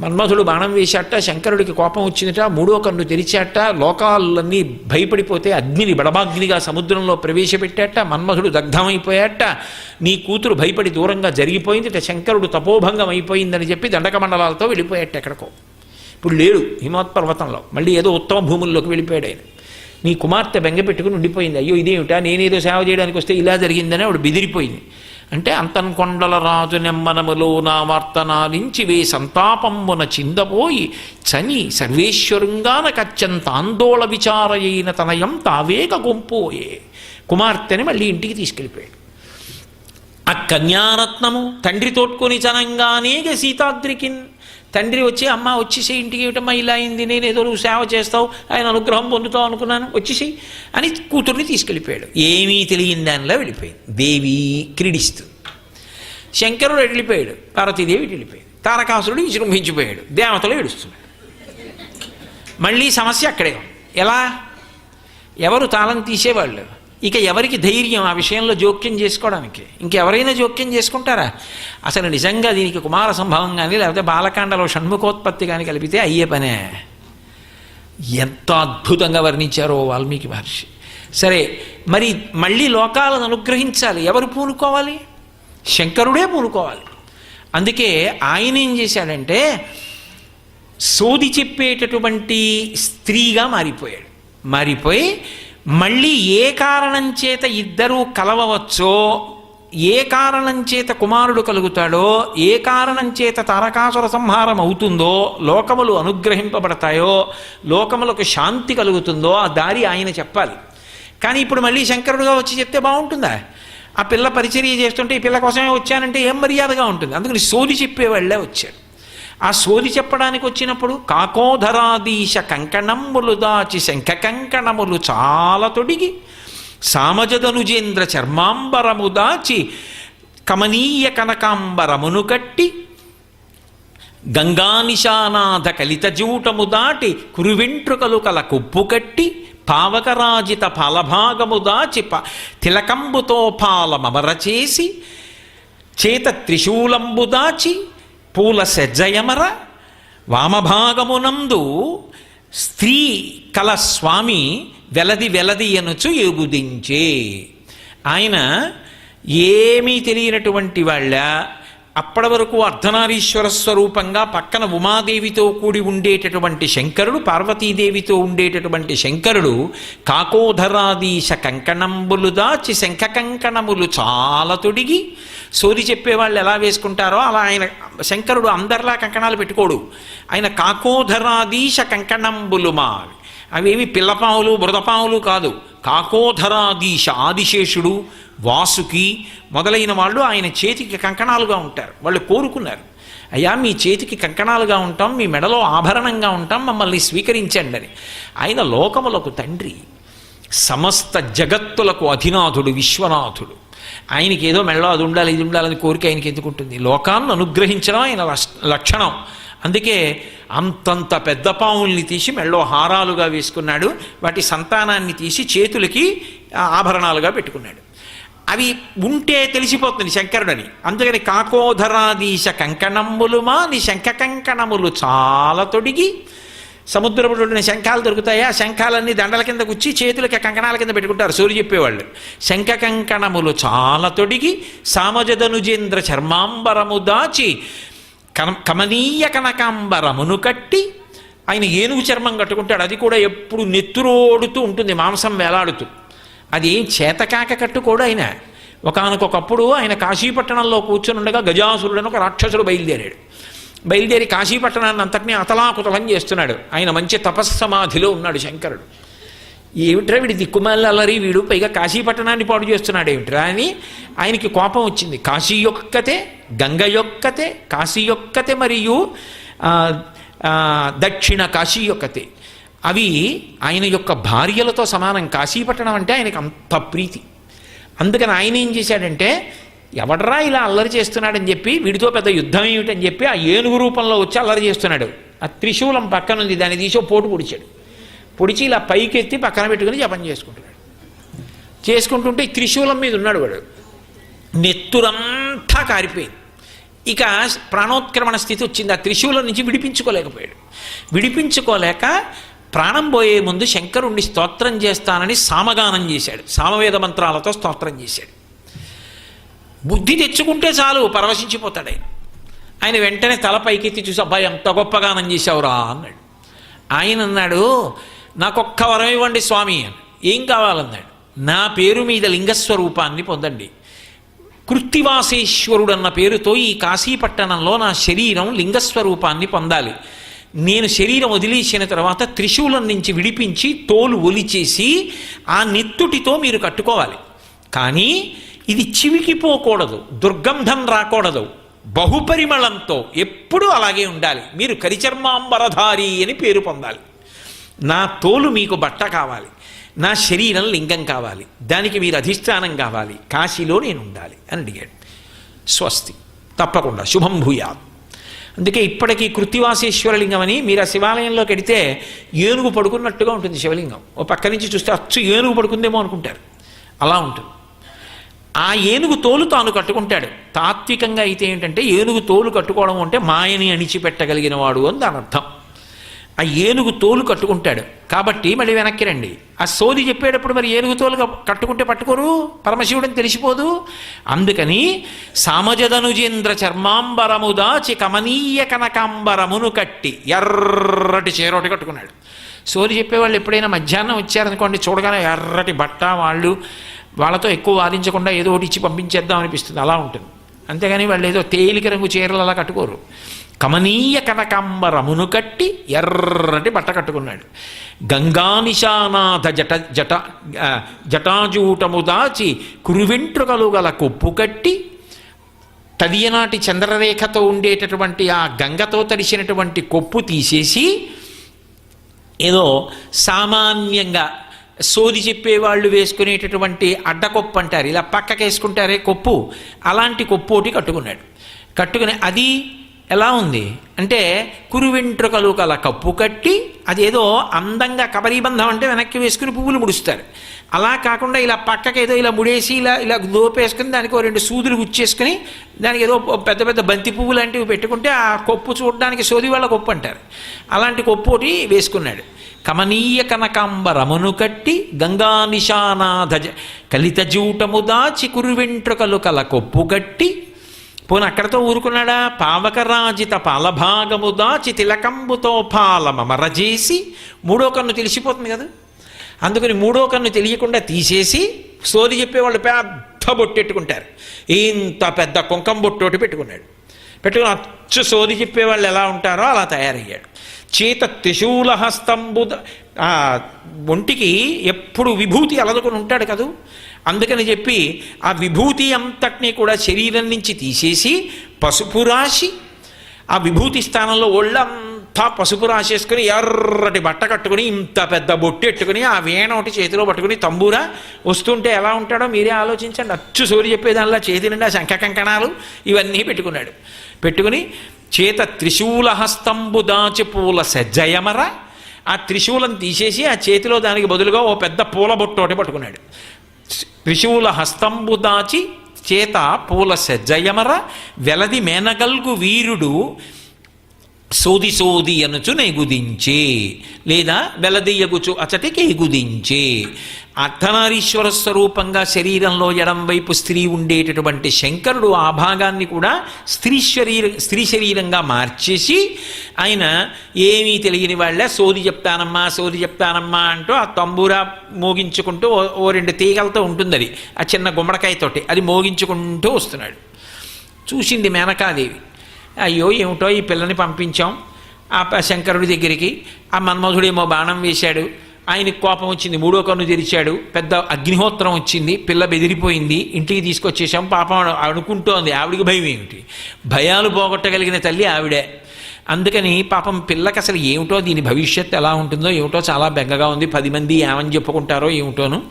మన్మధుడు బాణం వేశాట శంకరుడికి కోపం వచ్చిందట మూడో కన్ను తెరిచాట లోకాలన్నీ భయపడిపోతే అగ్నిని బడబాగ్నిగా సముద్రంలో ప్రవేశపెట్టాట మన్మధుడు దగ్ధమైపోయాట నీ కూతురు భయపడి దూరంగా జరిగిపోయింది శంకరుడు తపోభంగం అయిపోయిందని చెప్పి దండక మండలాలతో వెళ్ళిపోయాట ఎక్కడికో. ఇప్పుడు లేడు హిమవత్ పర్వతంలో మళ్ళీ ఏదో ఉత్తమ భూముల్లోకి వెళ్ళిపోయాడు ఆయన. నీ కుమార్తె బెంగ పెట్టుకుని ఉండిపోయింది. అయ్యో ఇదేమిటా? నేనేదో సేవ చేయడానికి వస్తే ఇలా జరిగిందని ఆవిడ బెదిరిపోయింది. అంటే అంతన్ కొండల రాజు నెమ్మనములో నా వార్తనాలించి వే సంతాపమ్మున చిందపోయి చని సర్వేశ్వరుంగానకత్యంత ఆందోళ విచారయైన తనయం తావేగ గుంపోయే. కుమార్తెని మళ్ళీ ఇంటికి తీసుకెళ్ళిపోయాడు. ఆ కన్యారత్నము తండ్రి తోడ్కొని చనంగానేగ సీతాద్రికిన్ తండ్రి వచ్చి అమ్మ వచ్చేసి ఇంటికి ఏమిటమ్మా ఇలా అయింది నేను ఏదో నువ్వు సేవ చేస్తావు ఆయన అనుగ్రహం పొందుతావు అనుకున్నాను వచ్చేసి అని కూతుర్ని తీసుకెళ్ళిపోయాడు. ఏమీ తెలియని దానిలో వెళ్ళిపోయింది. దేవి క్రీడిస్తూ. శంకరుడు వెళ్ళిపోయాడు పార్వతీదేవి వెళ్ళిపోయాడు తారకాసురుడు విజృంభించిపోయాడు దేవతలు ఏడుస్తున్నాడు మళ్ళీ సమస్య అక్కడే ఎలా? ఎవరు తాళం తీసేవాళ్ళు? ఇక ఎవరికి ధైర్యం ఆ విషయంలో జోక్యం చేసుకోవడానికి? ఇంకెవరైనా జోక్యం చేసుకుంటారా? అసలు నిజంగా దీనికి కుమార సంభవం కానీ లేకపోతే బాలకాండలో షణ్ముఖోత్పత్తి కానీ కలిపితే అయ్యే పనే? ఎంత అద్భుతంగా వర్ణించారో వాల్మీకి మహర్షి. సరే మరి మళ్ళీ లోకాలను అనుగ్రహించాలి. ఎవరు పూనుకోవాలి? శంకరుడే పూనుకోవాలి. అందుకే ఆయన ఏం చేశాడంటే సోది చెప్పేటటువంటి స్త్రీగా మారిపోయాడు. మారిపోయి మళ్ళీ ఏ కారణం చేత ఇద్దరూ కలవవచ్చో ఏ కారణం చేత కుమారుడు కలుగుతాడో ఏ కారణం చేత తారకాసుర సంహారం అవుతుందో లోకములు అనుగ్రహింపబడతాయో లోకములకు శాంతి కలుగుతుందో ఆ దారి ఆయన చెప్పాలి. కానీ ఇప్పుడు మళ్ళీ శంకరుడుగా వచ్చి చెప్తే బాగుంటుందా? ఆ పిల్ల పరిచర్య చేస్తుంటే ఈ పిల్ల కోసమే వచ్చానంటే ఏం మర్యాదగా ఉంటుంది? అందుకని సోది చెప్పేవాళ్ళే వచ్చాడు ఆ సోది చెప్పడానికి వచ్చినప్పుడు కాకోధరాదీశ కంకణమ్ములు దాచి శంఖ కంకణములు చాలా తొడిగి సామజదనుజేంద్ర చర్మాంబరము దాచి కమనీయ కనకాంబరమును కట్టి గంగానిశానాథ కలిత జూటము దాటి కురువెంట్రుకలు కల కొప్పు కట్టి పావకరాజిత ఫలభాగము దాచి ప తిలకంబుతో పాలమమర చేసి చేత త్రిశూలంబు దాచి పూల సెజ్జయమర వామభాగమునందు స్త్రీ కల స్వామి వెలది వెలది అనుచు ఎగుదించే. ఆయన ఏమీ తెలియనటువంటి వాళ్ళ అప్పటి వరకు అర్ధనారీశ్వర స్వరూపంగా పక్కన ఉమాదేవితో కూడి ఉండేటటువంటి శంకరుడు పార్వతీదేవితో ఉండేటటువంటి శంకరుడు కాకోధరాదీశ కంకణంబులు దాచి శంఖ కంకణములు చాలా తొడిగి సోది చెప్పేవాళ్ళు ఎలా వేసుకుంటారో అలా ఆయన శంకరుడు అందరిలా కంకణాలు పెట్టుకోడు. ఆయన కాకోధరాదీశ కంకణంబులు మా. అవేమి పిల్లపాములు బురదపాములు కాదు. కాకోధరాదీశ ఆదిశేషుడు వాసుకి మొదలైన వాళ్ళు ఆయన చేతికి కంకణాలుగా ఉంటారు. వాళ్ళు కోరుకున్నారు. అయ్యా మీ చేతికి కంకణాలుగా ఉంటాం మీ మెడలో ఆభరణంగా ఉంటాం మమ్మల్ని స్వీకరించండి అని. ఆయన లోకములకు తండ్రి సమస్త జగత్తులకు అధినాథుడు విశ్వనాథుడు. ఆయనకి ఏదో మెడలో అది ఉండాలి ఇది ఉండాలని కోరిక ఆయనకి ఎందుకుంటుంది లోకాన్ని అనుగ్రహించడం ఆయన లక్షణం. అందుకే అంతంత పెద్ద పావుల్ని తీసి మెళ్ళో హారాలుగా వేసుకున్నాడు వాటి సంతానాన్ని తీసి చేతులకి ఆభరణాలుగా పెట్టుకున్నాడు. అవి ఉంటే తెలిసిపోతుంది శంకరుడని. అందుకని కాకోధరాదీశ కంకణములు మాని శంఖ కంకణములు చాలా తొడిగి సముద్రపుడున్న శంఖాలు దొరుకుతాయి. ఆ శంఖాలన్నీ దండల కింద గుచ్చి చేతులకి కంకణాల కింద పెట్టుకుంటారు సూర్య చెప్పేవాళ్ళు. శంఖ కంకణములు చాలా తొడిగి సామజదనుజేంద్ర చర్మాంబరము దాచి కన కమనీయ కనకాంబరమును కట్టి ఆయన ఏనుగు చర్మం కట్టుకుంటాడు. అది కూడా ఎప్పుడు నెత్తురోడుతూ ఉంటుంది మాంసం వేలాడుతూ. అది చేతకాక కట్టుకోడు ఆయన. ఒకనకొకప్పుడు ఆయన కాశీపట్టణంలో కూర్చొని ఉండగా గజాసురుడని ఒక రాక్షసుడు బయలుదేరాడు. బయలుదేరి కాశీపట్టణాన్ని అంతటినీ అతలాకుతలం చేస్తున్నాడు. ఆయన మంచి తపస్సమాధిలో ఉన్నాడు శంకరుడు. ఏమిట్రా వీడి దిక్కుమాల అల్లరి వీడు పైగా కాశీపట్టణాన్ని పాడు చేస్తున్నాడు ఏమిట్రా అని ఆయనకి కోపం వచ్చింది. కాశీ యొక్కతే గంగ యొక్కతే కాశీ యొక్కతే మరియు దక్షిణ కాశీ యొక్కతే. అవి ఆయన యొక్క భార్యలతో సమానం. కాశీపట్టణం అంటే ఆయనకి అంత ప్రీతి. అందుకని ఆయన ఏం చేశాడంటే ఎవడరా ఇలా అల్లరి చేస్తున్నాడని చెప్పి వీడితో పెద్ద యుద్ధం ఏమిటని చెప్పి ఆ ఏనుగు రూపంలో వచ్చి అల్లరి చేస్తున్నాడు. ఆ త్రిశూలం పక్కనుంది దాన్ని తీసి పోటు పొడిచాడు. పొడిచి ఇలా పైకెత్తి పక్కన పెట్టుకుని జపం చేసుకుంటున్నాడు. చేసుకుంటుంటే ఈ త్రిశూలం మీద ఉన్నాడు వాడు. నెత్తురంతా కారిపోయింది. ఇక ప్రాణోత్క్రమణ స్థితి వచ్చింది. ఆ త్రిశూలం నుంచి విడిపించుకోలేకపోయాడు. విడిపించుకోలేక ప్రాణం పోయే ముందు శంకరుణ్ణి స్తోత్రం చేస్తానని సామగానం చేశాడు. సామవేద మంత్రాలతో స్తోత్రం చేశాడు. బుద్ధి తెచ్చుకుంటే చాలు పరవశించిపోతాడు ఆయన. ఆయన వెంటనే తల పైకెత్తి చూసి అబ్బాయి ఎంత గొప్పగానం చేశావురా అన్నాడు. ఆయన అన్నాడు నాకొక్క వరం ఇవ్వండి స్వామి అని. ఏం కావాలన్నాడు? నా పేరు మీద లింగస్వరూపాన్ని పొందండి. కృత్తివాసేశ్వరుడు అన్న పేరుతో ఈ కాశీపట్టణంలో నా శరీరం లింగస్వరూపాన్ని పొందాలి. నేను శరీరం వదిలేసిన తర్వాత త్రిశూలం నుంచి విడిపించి తోలు ఒలిచేసి ఆ నెత్తుటితో మీరు కట్టుకోవాలి. కానీ ఇది చివికిపోకూడదు దుర్గంధం రాకూడదు. బహుపరిమళంతో ఎప్పుడూ అలాగే ఉండాలి. మీరు కరిచర్మాంబరధారి అని పేరు పొందాలి. నా తోలు మీకు బట్ట కావాలి. నా శరీరం లింగం కావాలి. దానికి మీరు అధిష్టానం కావాలి. కాశీలో నేను ఉండాలి అని అడిగాడు. స్వస్తి. తప్పకుండా. శుభం భూయాత్. అందుకే ఇప్పటికీ కృత్తివాసేశ్వరలింగం అని మీరు ఆ శివాలయంలోకి వెడితే ఏనుగు పడుకున్నట్టుగా ఉంటుంది శివలింగం. ఓ పక్క నుంచి చూస్తే అచ్చు ఏనుగు పడుకుందేమో అనుకుంటారు. అలా ఉంటుంది. ఆ ఏనుగు తోలు తాను కట్టుకుంటాడు. తాత్వికంగా అయితే ఏంటంటే ఏనుగు తోలు కట్టుకోవడం అంటే మాయని అణిచిపెట్టగలిగిన వాడు అని దాని అర్థం ఆ ఏనుగు తోలు కట్టుకుంటాడు. కాబట్టి మళ్ళీ వెనక్కి రండి. ఆ సోది చెప్పేటప్పుడు మరి ఏనుగు తోలు కట్టుకుంటే పట్టుకోరు? పరమశివుడిని తెలిసిపోదు? అందుకని సామజదనుజేంద్ర చర్మాంబరము దాచి కమనీయ కనకాంబరమును కట్టి ఎర్రటి చేరోటి కట్టుకున్నాడు. సోది చెప్పేవాళ్ళు ఎప్పుడైనా మధ్యాహ్నం వచ్చారనుకోండి చూడగానే ఎర్రటి బట్ట వాళ్ళు వాళ్ళతో ఎక్కువ వాదించకుండా ఏదో ఒకటి ఇచ్చి పంపించేద్దాం అనిపిస్తుంది. అలా ఉంటుంది. అంతేగాని వాళ్ళు ఏదో తేలిక రంగు చీరలు అలా కట్టుకోరు. కమనీయ కనకాంబరమును కట్టి ఎర్రటి బట్ట కట్టుకున్నాడు. గంగానిశానాథ జట జట జటాజూటము దాచి కురువెంట్రుకలు గల కొప్పు కట్టి తదియనాటి చంద్రరేఖతో ఉండేటటువంటి ఆ గంగతో తడిసినటువంటి కొప్పు తీసేసి ఏదో సామాన్యంగా సోది చెప్పేవాళ్ళు వేసుకునేటటువంటి అడ్డకొప్పు అంటారు. ఇలా పక్కకి వేసుకుంటారే కొప్పు. అలాంటి కొప్పు ఒకటి కట్టుకున్నాడు. కట్టుకుని అది ఎలా ఉంది? అంటే కురు వెంట్రుకలు కల కప్పు కట్టి అదేదో అందంగా కబరీబంధం అంటే వెనక్కి వేసుకుని పువ్వులు ముడుస్తారు. అలా కాకుండా ఇలా పక్కకి ఏదో ఇలా ముడేసి ఇలా ఇలా దోపేసుకుని దానికి ఓ రెండు సూదులు గుచ్చేసుకుని దానికి ఏదో పెద్ద పెద్ద బంతి పువ్వు లాంటివి పెట్టుకుంటే ఆ కొప్పు చూడడానికి సోది వాళ్ళ కొప్పు అంటారు. అలాంటి కొప్పు ఒకటి వేసుకున్నాడు. కమనీయ కనకాంబరమును కట్టి గంగా కలితజూటము కలిత జూటము దాచి కురువెంట్రుకలు కల కొప్పు కట్టి పోను అక్కడతో ఊరుకున్నాడా? పావకరాజిత పాలభాగము దాచి తిలకంబుతో పాలమరజేసి మూడో కన్ను తెలిసిపోతుంది కదా. అందుకని మూడో కన్ను తెలియకుండా తీసేసి సోది చెప్పేవాళ్ళు పెద్ద బొట్టెట్టుకుంటారు. ఇంత పెద్ద కుంకం బొట్టోటి పెట్టుకున్నాడు. పెట్టుకుని అచ్చు సోది చెప్పేవాళ్ళు ఎలా ఉంటారో అలా తయారయ్యాడు. చేత త్రిశూలహస్తంబుద ఒంటికి ఎప్పుడు విభూతి అలదుకొని ఉంటాడు కదూ? అందుకని చెప్పి ఆ విభూతి అంతటినీ కూడా శరీరం నుంచి తీసేసి పసుపు రాసి ఆ విభూతి స్థానంలో ఒళ్ళంతా పసుపు రాసేసుకుని ఎర్రటి బట్ట కట్టుకుని ఇంత పెద్ద బొట్టు ఎట్టుకుని ఆ వీణ ఒకటి చేతిలో పట్టుకుని తంబూరా వస్తుంటే ఎలా ఉంటాడో మీరే ఆలోచించండి. అచ్చు సూర్య చెప్పేదానిలా చేతి నిండా శంఖ కంకణాలు ఇవన్నీ పెట్టుకున్నాడు. పెట్టుకుని చేత త్రిశూలహస్తంబు దాచి పూల సజ్జయమర ఆ త్రిశూలం తీసేసి ఆ చేతిలో దానికి బదులుగా ఓ పెద్ద పూల బొట్టు ఒకటి పట్టుకున్నాడు. త్రిశూల హస్తంబు దాచి చేత పూల సజ్జయమర వెలది మేనగల్గు వీరుడు సోది సోది అనుచు నెగుదించే లేదా వెలదీయగుచు అచటికి ఎగుదించే. అర్ధనారీశ్వర స్వరూపంగా శరీరంలో ఎడం వైపు స్త్రీ ఉండేటటువంటి శంకరుడు ఆ భాగాన్ని కూడా స్త్రీ శరీర స్త్రీ శరీరంగా మార్చేసి ఆయన ఏమీ తెలియని వాళ్ళ సోది చెప్తానమ్మా సోది చెప్తానమ్మా అంటూ ఆ తంబూరా మోగించుకుంటూ ఓ- ఓ రెండు తీగలతో ఉంటుంది అది ఆ చిన్న గుమ్మడికాయతోటి అది మోగించుకుంటూ వస్తున్నాడు. చూసింది మేనకాదేవి. అయ్యో ఏమిటో ఈ పిల్లని పంపించాం. ఆ శంకరుడి దగ్గరికి. ఆ మన్మధుడేమో బాణం వేశాడు. ఆయనకి కోపం వచ్చింది మూడో కన్ను తెరిచాడు. పెద్ద అగ్నిహోత్రం వచ్చింది పిల్ల బెదిరిపోయింది ఇంటికి తీసుకొచ్చేసాం పాపం అనుకుంటోంది ఆవిడికి భయం ఏమిటి? భయాలు పోగొట్టగలిగిన తల్లి ఆవిడే. అందుకని పాపం పిల్లకి అసలు ఏమిటో దీని భవిష్యత్తు ఎలా ఉంటుందో ఏమిటో చాలా బెంగగా ఉంది. పది మంది ఏమని చెప్పుకుంటారో ఏమిటోను.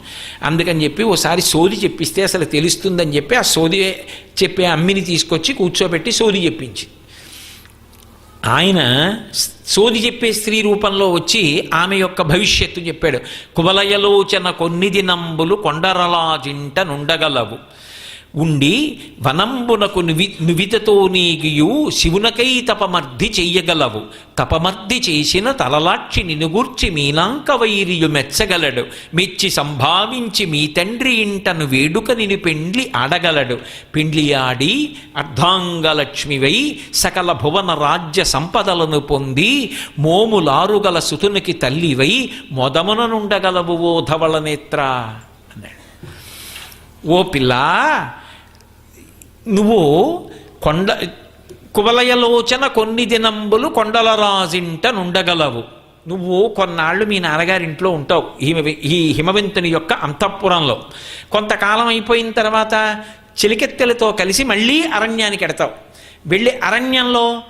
అందుకని చెప్పి ఓసారి సోది చెప్పిస్తే అసలు తెలుస్తుందని చెప్పి ఆ సోది చెప్పే అమ్మిని తీసుకొచ్చి కూర్చోబెట్టి సోది చెప్పించి. ఆయన సోది చెప్పే స్త్రీ రూపంలో వచ్చి ఆమె యొక్క భవిష్యత్తు చెప్పాడు. కువలయలోచన కొన్ని దినంబులు కొండరలాజింట నుండగలవు. ఉండి వనంబునకు నువి నువితతో నీగియు శివునకై తపమర్ధి చెయ్యగలవు. తపమర్ధి చేసిన తలలాక్షి నినుగూర్చి మీనాంక వైరియు మెచ్చగలడు. మెచ్చి సంభావించి మీ తండ్రి ఇంటను వేడుక నిను పెండ్లి ఆడగలడు. పెండ్లి ఆడి అర్ధాంగలక్ష్మివై సకల భువన రాజ్య సంపదలను పొంది మోములారుగల సుతునికి తల్లివై మొదమున నుండగలవు ఓ ధవళ నేత్ర ఓ పిల్ల నువ్వు కొండ కువలయలోచన కొన్ని దినంబులు కొండల రాజింట నుండగలవు. నువ్వు కొన్నాళ్ళు మీ నాన్నగారింట్లో ఉంటావు హిమ ఈ హిమవంతుని యొక్క అంతఃపురంలో. కొంతకాలం అయిపోయిన తర్వాత చిలికెత్తెలతో కలిసి మళ్ళీ అరణ్యానికి ఎడతావు. వెళ్ళి అరణ్యంలో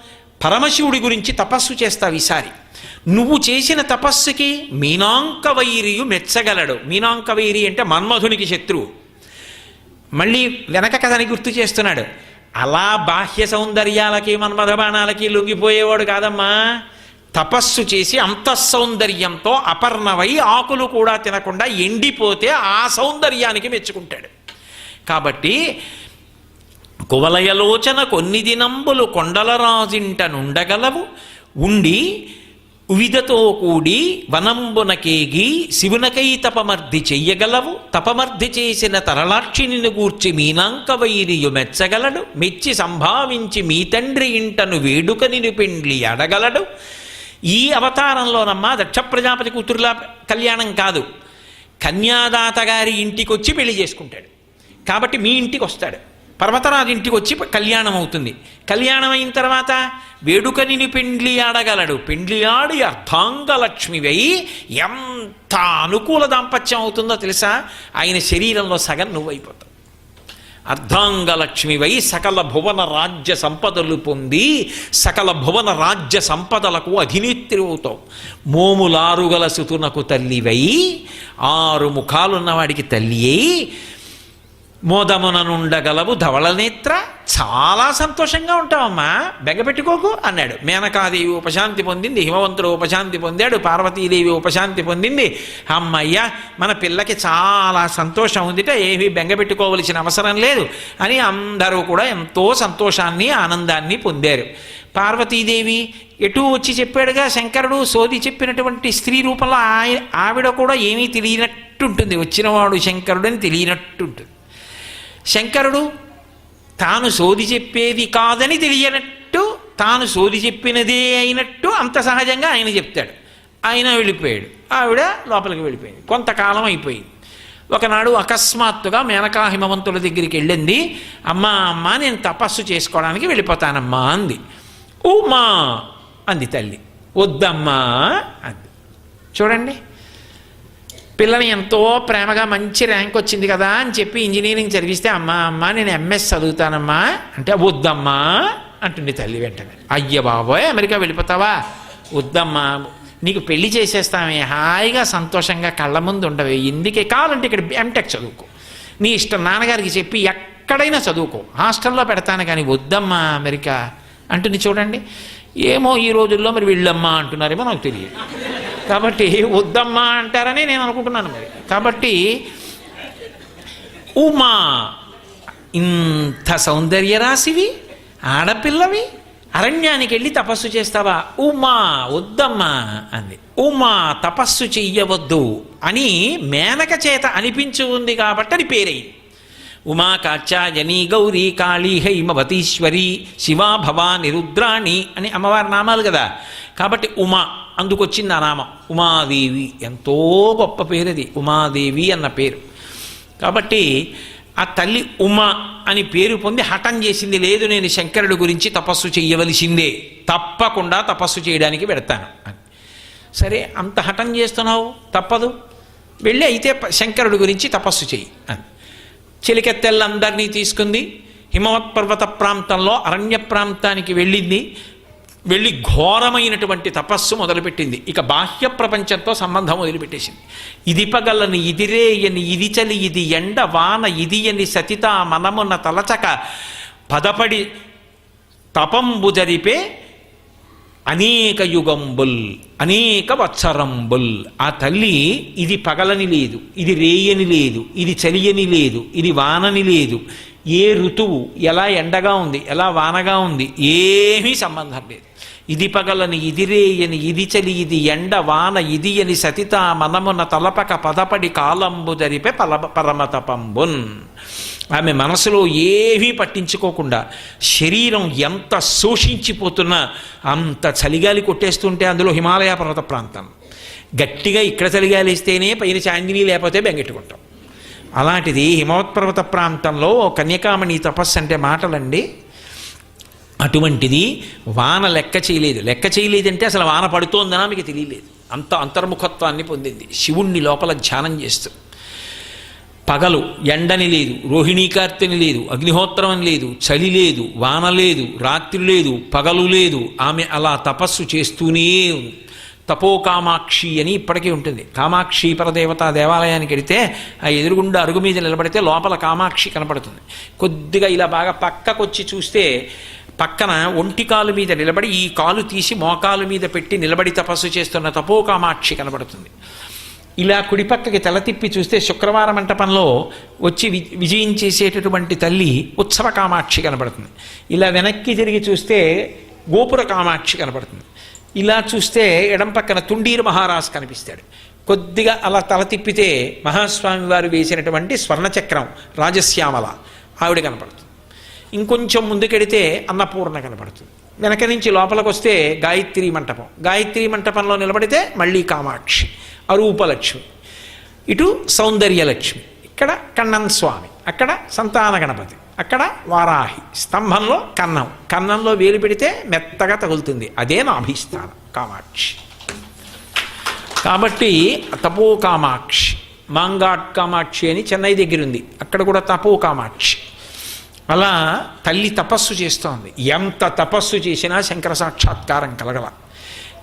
పరమశివుడి గురించి తపస్సు చేస్తావు ఈసారి. నువ్వు చేసిన తపస్సుకి మీనాంక వైరియు మెచ్చగలడు. మీనాంక వైరి అంటే మన్మధునికి శత్రువు. మళ్ళీ వెనక కథని గుర్తు చేస్తున్నాడు. అలా బాహ్య సౌందర్యాలకి మన్మధబాణాలకి లొంగిపోయేవాడు కాదమ్మా. తపస్సు చేసి అంతఃసౌందర్యంతో అపర్ణవై ఆకులు కూడా తినకుండా ఎండిపోతే ఆ సౌందర్యానికి మెచ్చుకుంటాడు. కాబట్టి కువలయలోచన కొన్ని దినంబులు కొండలరాజింట నుండగలవు. ఉండి ఉవిదతో కూడి వనంబునకేగి శివునకై తపమర్ధి చెయ్యగలవు. తపమర్ధి చేసిన తరలాక్షిని గూర్చి మీనాంక వైరియు మెచ్చగలడు. మెచ్చి సంభావించి మీ తండ్రి ఇంటను వేడుక నిను పెండ్లి అడగలడు. ఈ అవతారంలోనమ్మా దక్ష ప్రజాపతి కూతురులా కళ్యాణం కాదు. కన్యాదాత గారి ఇంటికి వచ్చి పెళ్ళి చేసుకుంటాడు. కాబట్టి మీ ఇంటికి వస్తాడు పర్వతరాజు ఇంటికి వచ్చి కళ్యాణం అవుతుంది కళ్యాణం అయిన తర్వాత వేడుకనిని పెండ్లి ఆడగలడు. పెండ్లి ఆడి అర్ధాంగలక్ష్మివై ఎంత అనుకూల దాంపత్యం అవుతుందో తెలుసా? ఆయన శరీరంలో సగం నువ్వైపోతావు. అర్ధాంగలక్ష్మివై సకల భువన రాజ్య సంపదలు పొంది సకల భువన రాజ్య సంపదలకు అధినేత్రి అవుతావు మోములారుగల సుతునకు తల్లివై ఆరు ముఖాలున్నవాడికి తల్లి అయి మోదముననుండగలవు ధవళనేత్ర. చాలా సంతోషంగా ఉంటావమ్మా. బెగపెట్టుకోకు అన్నాడు. మేనకాదేవి ఉపశాంతి పొందింది హిమవంతుడు ఉపశాంతి పొందాడు పార్వతీదేవి ఉపశాంతి పొందింది. అమ్మయ్య మన పిల్లకి చాలా సంతోషం ఉందిట ఏమీ బెంగపెట్టుకోవలసిన అవసరం లేదు అని అందరూ కూడా ఎంతో సంతోషాన్ని ఆనందాన్ని పొందారు. పార్వతీదేవి ఎటు వచ్చి చెప్పాడుగా శంకరుడు సోది చెప్పినటువంటి స్త్రీ రూపంలో ఆయ ఆవిడ కూడా ఏమీ తెలియనట్టుంటుంది. వచ్చినవాడు శంకరుడని తెలియనట్టుంటుంది. శంకరుడు తాను సోది చెప్పేది కాదని తెలియనట్టు తాను సోది చెప్పినదే అయినట్టు అంత సహజంగా ఆయన చెప్తాడు. ఆయన వెళ్ళిపోయాడు. ఆవిడ లోపలికి వెళ్ళిపోయింది. కొంతకాలం అయిపోయింది. ఒకనాడు అకస్మాత్తుగా మేనకా హిమవంతుల దగ్గరికి వెళ్ళింది. అమ్మా అమ్మ నేను తపస్సు చేసుకోవడానికి వెళ్ళిపోతానమ్మా అంది. ఉమా అంది తల్లి. వద్దమ్మా అంది. చూడండి పిల్లని ఎంతో ప్రేమగా మంచి ర్యాంక్ వచ్చింది కదా అని చెప్పి ఇంజనీరింగ్ చదివిస్తే అమ్మా అమ్మా నేను ఎంఎస్ చదువుతానమ్మా. అంటే వద్దమ్మా అంటుంది తల్లి వెంటనే. అయ్య బాబోయ్ అమెరికా వెళ్ళిపోతావా? వద్దమ్మా నీకు పెళ్ళి చేసేస్తామే. హాయిగా సంతోషంగా కళ్ళ ముందు ఉండవే. ఎందుకే? కావాలంటే ఇక్కడ ఎంటెక్ చదువుకో. నీ ఇష్టం నాన్నగారికి చెప్పి ఎక్కడైనా చదువుకో. హాస్టల్లో పెడతాను కానీ వద్దమ్మా అమెరికా. అంటుంది చూడండి. ఏమో ఈ రోజుల్లో మరి వీళ్ళమ్మా అంటున్నారేమో నాకు తెలియదు. కాబట్టి వద్దమ్మా అంటారని నేను అనుకుంటున్నాను మరి. కాబట్టి ఉమా ఇంత సౌందర్య రాశివి ఆడపిల్లవి అరణ్యానికి వెళ్ళి తపస్సు చేస్తావా? ఉమా వద్దమ్మా అంది. ఉమా తపస్సు చెయ్యవద్దు అని మేనక చేత అనిపించి ఉంది కాబట్టి అది పేరైంది. ఉమా కాచాయని గౌరీ కాళీ హైమవతీశ్వరి శివా భవాని రుద్రాణి అని అమ్మవారి నామాలు కదా. కాబట్టి ఉమా అందుకొచ్చింది ఆ నామం. ఉమాదేవి. ఎంతో గొప్ప పేరు అది ఉమాదేవి అన్న పేరు. కాబట్టి ఆ తల్లి ఉమ అని పేరు పొంది హఠం చేసింది లేదు నేను శంకరుడి గురించి తపస్సు చేయవలసిందే తప్పకుండా తపస్సు చేయడానికి పెడతాను అని. సరే అంత హఠం చేస్తున్నావు? తప్పదు. వెళ్ళి అయితే శంకరుడు శంకరుడి గురించి తపస్సు చెయ్యి అని. చిలికెత్తెళ్ళందరినీ తీసుకుంది. హిమవత్ పర్వత ప్రాంతంలో అరణ్య ప్రాంతానికి వెళ్ళింది. వెళ్ళి ఘోరమైనటువంటి తపస్సు మొదలుపెట్టింది. ఇక బాహ్య ప్రపంచంతో సంబంధం వదిలిపెట్టేసింది. ఇది పగలని ఇదిరేయని ఇది చలి ఇది ఎండ వాన ఇది అని సతిత మనమున తలచక పదపడి తపంబు జరిపే అనేక యుగంబుల్ అనేక వత్సరంబుల్ ఆ తల్లి ఇది పగలని లేదు ఇది రేయని లేదు ఇది చలియని లేదు ఇది వానని లేదు. ఏ ఋతువు ఎలా ఎండగా ఉంది ఎలా వానగా ఉంది ఏమీ సంబంధం లేదు. ఇది పగలని ఇది రేయని ఇది చలి ఇది ఎండ వాన ఇది అని సతిత మనమున తలపక పదపడి కాలంబు జరిపే పల పరమతపంబున్. ఆమె మనసులో ఏవీ పట్టించుకోకుండా శరీరం ఎంత శోషించిపోతున్నా అంత చలిగాలి కొట్టేస్తుంటే అందులో హిమాలయ పర్వత ప్రాంతం. గట్టిగా ఇక్కడ చలిగాలి ఇస్తేనే పైన చాందిని లేకపోతే బెంగెట్టుకుంటాం. అలాంటిది హిమవత్పర్వత ప్రాంతంలో కన్యకామణి తపస్సు అంటే మాటలండి. అటువంటిది వాన లెక్క చేయలేదు. లెక్క చేయలేదంటే అసలు వాన పడుతోందనా మీకు తెలియలేదు. అంత అంతర్ముఖత్వాన్ని పొందింది. శివుణ్ణి లోపల ధ్యానం చేస్తూ. పగలు ఎండని లేదు రోహిణీకార్తెని లేదు అగ్నిహోత్రం అని లేదు చలి లేదు వాన లేదు రాత్రి లేదు పగలు లేదు ఆమె అలా తపస్సు చేస్తూనే ఉంది. తపో కామాక్షి అని ఇప్పటికీ ఉంటుంది. కామాక్షి పరదేవత దేవాలయానికి వెడితే ఆ ఎదురుగుండా అరుగు మీద నిలబడితే లోపల కామాక్షి కనపడుతుంది. కొద్దిగా ఇలా బాగా పక్కకొచ్చి చూస్తే పక్కన ఒంటి కాలు మీద నిలబడి ఈ కాలు తీసి మోకాలు మీద పెట్టి నిలబడి తపస్సు చేస్తున్న తపో కామాక్షి కనబడుతుంది ఇలా కుడిపక్కకి తల తిప్పి చూస్తే శుక్రవార మంటపంలో వచ్చి వి విజయం చేసేటటువంటి తల్లి ఉత్సవ కామాక్షి కనబడుతుంది. ఇలా వెనక్కి తిరిగి చూస్తే గోపుర కామాక్షి కనబడుతుంది. ఇలా చూస్తే ఎడం పక్కన తుండీరు మహారాజ్ కనిపిస్తాడు. కొద్దిగా అలా తల తిప్పితే మహాస్వామి వారు వేసినటువంటి స్వర్ణచక్రం రాజశ్యామల ఆవిడ కనపడుతుంది. ఇంకొంచెం ముందుకెడితే అన్నపూర్ణ కనపడుతుంది. వెనక నుంచి లోపలికి వస్తే గాయత్రి మంటపం. గాయత్రి మంటపంలో నిలబడితే మళ్ళీ కామాక్షి. అరూపలక్ష్మి. ఇటు సౌందర్యలక్ష్మి. ఇక్కడ కన్నన్ స్వామి అక్కడ సంతాన గణపతి అక్కడ వారాహి. స్తంభంలో కన్నం. కన్నంలో వేలు పెడితే మెత్తగా తగులుతుంది. అదే నా అభిస్థానం. కామాక్షి. కాబట్టి తపో కామాక్షి. మాంగాట్ కామాక్షి అని చెన్నై దగ్గర ఉంది అక్కడ కూడా తపో కామాక్షి. అలా తల్లి తపస్సు చేస్తోంది. ఎంత తపస్సు చేసినా శంకర సాక్షాత్కారం కలగల.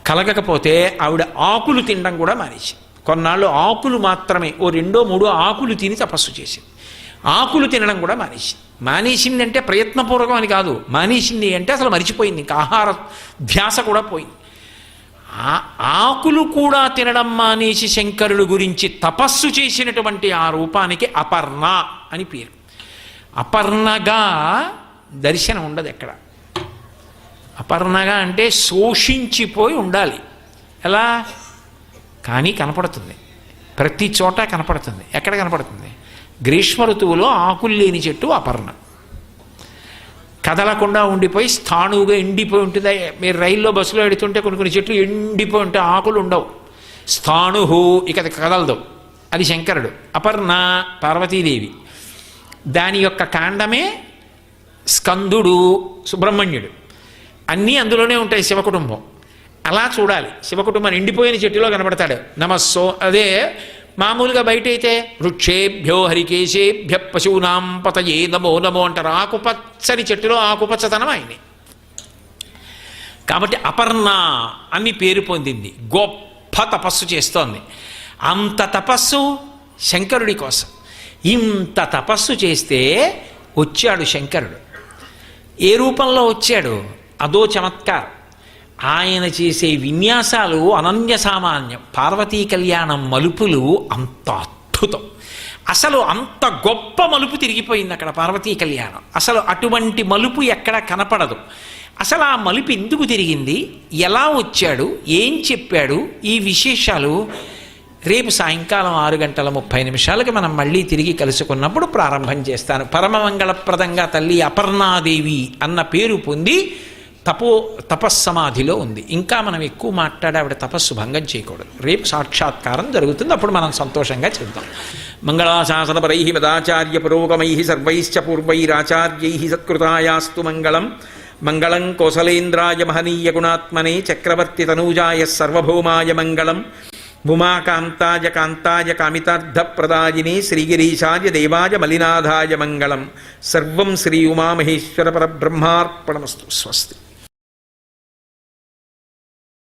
కలగకపోతే ఆవిడ ఆకులు తినడం కూడా మానేసింది కొన్నాళ్ళు ఆకులు మాత్రమే ఓ రెండో మూడో ఆకులు తిని తపస్సు చేసింది. ఆకులు తినడం కూడా మానేసింది మానేసింది అంటే ప్రయత్నపూర్వకం అని కాదు మానేసింది అంటే అసలు మరిచిపోయింది ఇంకా ఆహార ధ్యాస కూడా పోయింది. ఆ ఆకులు కూడా తినడం మానేసి శంకరుడు గురించి తపస్సు చేసినటువంటి ఆ రూపానికి అపర్ణ అని పేరు. అపర్ణగా దర్శనం ఉండదు ఎక్కడ. అపర్ణగా అంటే శోషించిపోయి ఉండాలి. ఎలా? కానీ కనపడుతుంది. ప్రతి చోట కనపడుతుంది. ఎక్కడ కనపడుతుంది? గ్రీష్మ ఋతువులో ఆకులు లేని చెట్టు అపర్ణ. కదలకుండా ఉండిపోయి స్థాణువుగా ఎండిపోయి ఉంటుంది. మీరు రైల్లో బస్సులో ఎడుతుంటే కొన్ని కొన్ని చెట్లు ఎండిపోయి ఉంటే ఆకులు ఉండవు. స్థాణుహు ఇక అది కదలదు. అది శంకరుడు. అపర్ణ పార్వతీదేవి. దాని యొక్క కాండమే స్కందుడు సుబ్రహ్మణ్యుడు. అన్నీ అందులోనే ఉంటాయి శివకుటుంబం అలా చూడాలి. శివకుటుంబం ఎండిపోయిన చెట్టులో కనబడతాడు. నమస్సో అదే మామూలుగా బయట అయితే వృక్షేభ్యో హరికేశేభ్య పశువునాం పతయే నమో నమో అంటారు. ఆకుపచ్చని చెట్టులో ఆకుపచ్చతనం ఆయన్ని కాబట్టి అపర్ణ అని పేరు పొందింది. గొప్ప తపస్సు చేస్తోంది. అంత తపస్సు శంకరుడి కోసం. ఇంత తపస్సు చేస్తే వచ్చాడు శంకరుడు. ఏ రూపంలో వచ్చాడు? అదో చమత్కారం ఆయన చేసే విన్యాసాలు అనన్య సామాన్యం. పార్వతీ కళ్యాణం మలుపులు అంత అద్భుతం. అసలు అంత గొప్ప మలుపు తిరిగిపోయింది అక్కడ పార్వతీ కళ్యాణం. అసలు అటువంటి మలుపు ఎక్కడ కనపడదు. అసలు ఆ మలుపు ఎందుకు తిరిగింది? ఎలా వచ్చాడు? ఏం చెప్పాడు? ఈ విశేషాలు రేపు సాయంకాలం ఆరు గంటల ముప్పై నిమిషాలకి మనం మళ్ళీ తిరిగి కలుసుకున్నప్పుడు ప్రారంభం చేస్తాను. పరమమంగళప్రదంగా తల్లి అపర్ణాదేవి అన్న పేరు పొంది తపో తపస్సమాధిలో ఉంది. ఇంకా మనం ఎక్కువ మాట్లాడే ఆవిడ తపస్సు భంగం చేయకూడదు. రేపు సాక్షాత్కారం జరుగుతుంది. అప్పుడు మనం సంతోషంగా చెబుతాం. మంగళాశాసనపరై మదాచార్య పురోగమై సర్వైశ్చ పూర్వైరాచార్యై సత్కృతాయాస్తు మంగళం. మంగళం కోసలేంద్రాయ మహనీయ గుణాత్మనే చక్రవర్తి తనూజాయ సర్వభౌమాయ మంగళం. ఉమాకాంతాయ కాంతాయ కామితార్థప్రదాయిని శ్రీగిరీశాయ దేవాయ మలినాథాయ మంగళం. సర్వం శ్రీ ఉమామహేశ్వర పరబ్రహ్మార్పణమస్తు. స్వస్తి.